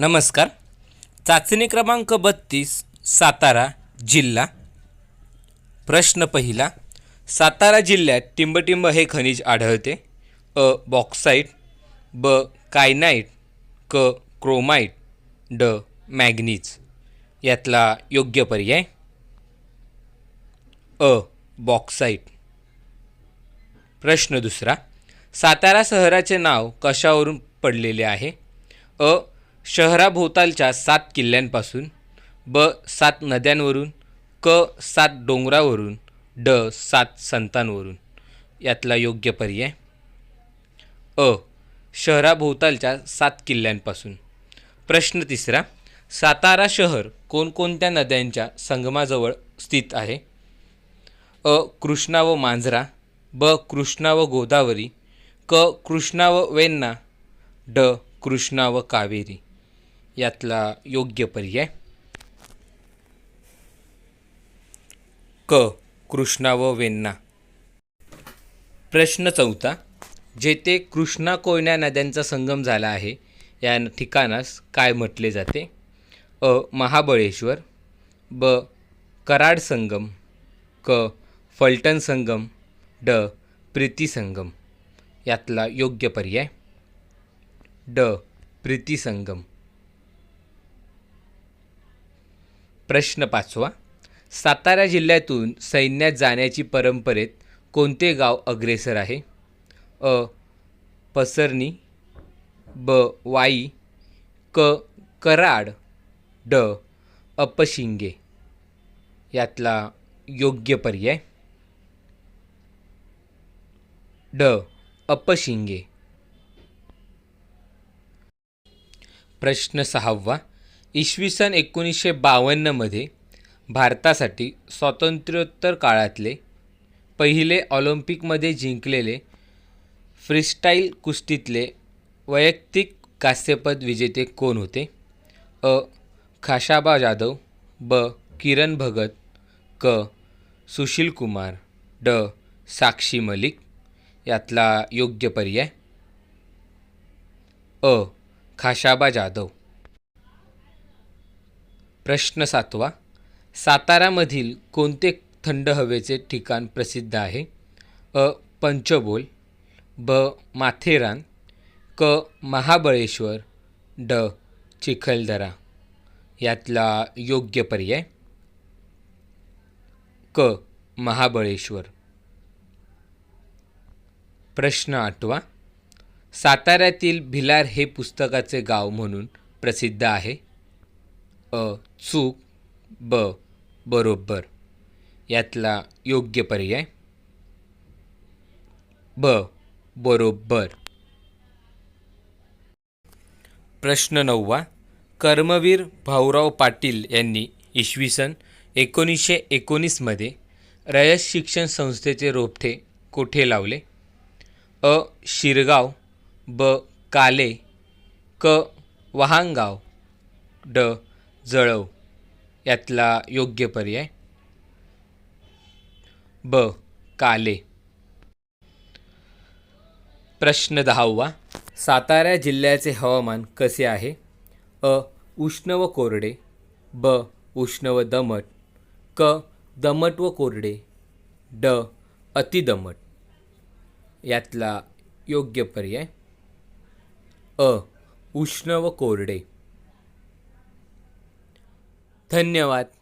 नमस्कार. चाचणी क्रमांक बत्तीस सातारा जिल्हा. प्रश्न पहिला सातारा जिल्ह्यात टिंबटिंब हे खनिज आढळते. अ बॉक्साईट ब कायनाईट क क्रोमाईट ड मॅग्नीज. यातला योग्य पर्याय? अ बॉक्साईट. प्रश्न दुसरा सातारा शहराचे नाव कशावरून पडलेले आहे? अ शहराभोवतालच्या सात किल्ल्यांपासून ब सात नद्यांवरून क सात डोंगरावरून ड सात संतांवरून. यातला योग्य पर्याय? अ. शहराभोवतालच्या सात किल्ल्यांपासून. प्रश्न तिसरा. सातारा शहर कोणकोणत्या नद्यांच्या संगमाजवळ स्थित आहे? अ. कृष्णा व मांजरा ब. कृष्णा व गोदावरी क. कृष्णा व वेण्णा ड. कृष्णा व कावेरी. यातला योग्य पर्याय? क. कृष्णा व वेन्ना. प्रश्न चौथा. जेथे कृष्णा कोयना नद्यांचा संगम झाला आहे या ठिकाणास काय म्हटले जाते? अ. महाबळेश्वर. ब. कराड संगम. क. फलटण संगम. ड. प्रीती संगम. यातला योग्य पर्याय? ड. प्रीती संगम. प्रश्न पाचवा. सातारा जिल्ह्यातून सैन्यात जाण्याची परंपरेत कोणते गाव अग्रेसर आहे? अ. पसरणी ब. वाई क. कराड ड. अपशिंगे. यातला योग्य पर्याय? ड. अपशिंगे. प्रश्न सहावा. इसवी सन एकोणीसशे बावन्नमध्ये भारतासाठी स्वातंत्र्योत्तर काळातले पहिले ऑलिम्पिकमध्ये जिंकलेले फ्रीस्टाईल कुस्तीतले वैयक्तिक कांस्यपद विजेते कोण होते? अ. खाशाबा जाधव ब. किरण भगत क. सुशील कुमार ड. साक्षी मलिक यातला योग्य पर्याय? अ. खाशाबा जाधव. प्रश्न सातवा. सातारामधील कोणते थंड हवेचे ठिकाण प्रसिद्ध आहे? अ. पंचबोल ब. माथेरान क. महाबळेश्वर ड. चिखलदरा. यातला योग्य पर्याय? क. महाबळेश्वर. प्रश्न आठवा. साताऱ्यातील भिलार हे पुस्तकाचे गाव म्हणून प्रसिद्ध आहे. अ चूक ब बरोबर. यातला योग्य पर्याय? ब बरोबर. प्रश्न नववा. कर्मवीर भाऊराव पाटील यांनी इसवी सन एकोणीसशे एकोणीसमध्ये रयत शिक्षण संस्थेचे रोपटे कोठे लावले? अ शिरगाव ब काले क वहांगाव ड जळव. यातला योग्य पर्याय? ब. काले. प्रश्न दहावा. सातारा जिल्ह्याचे हवामान कसे आहे? अ. उष्ण व कोरडे. ब. उष्ण व दमट. क. दमट व कोरडे. ड. अतिदमट. यातला योग्य पर्याय? अ. उष्ण व कोरडे. धन्यवाद.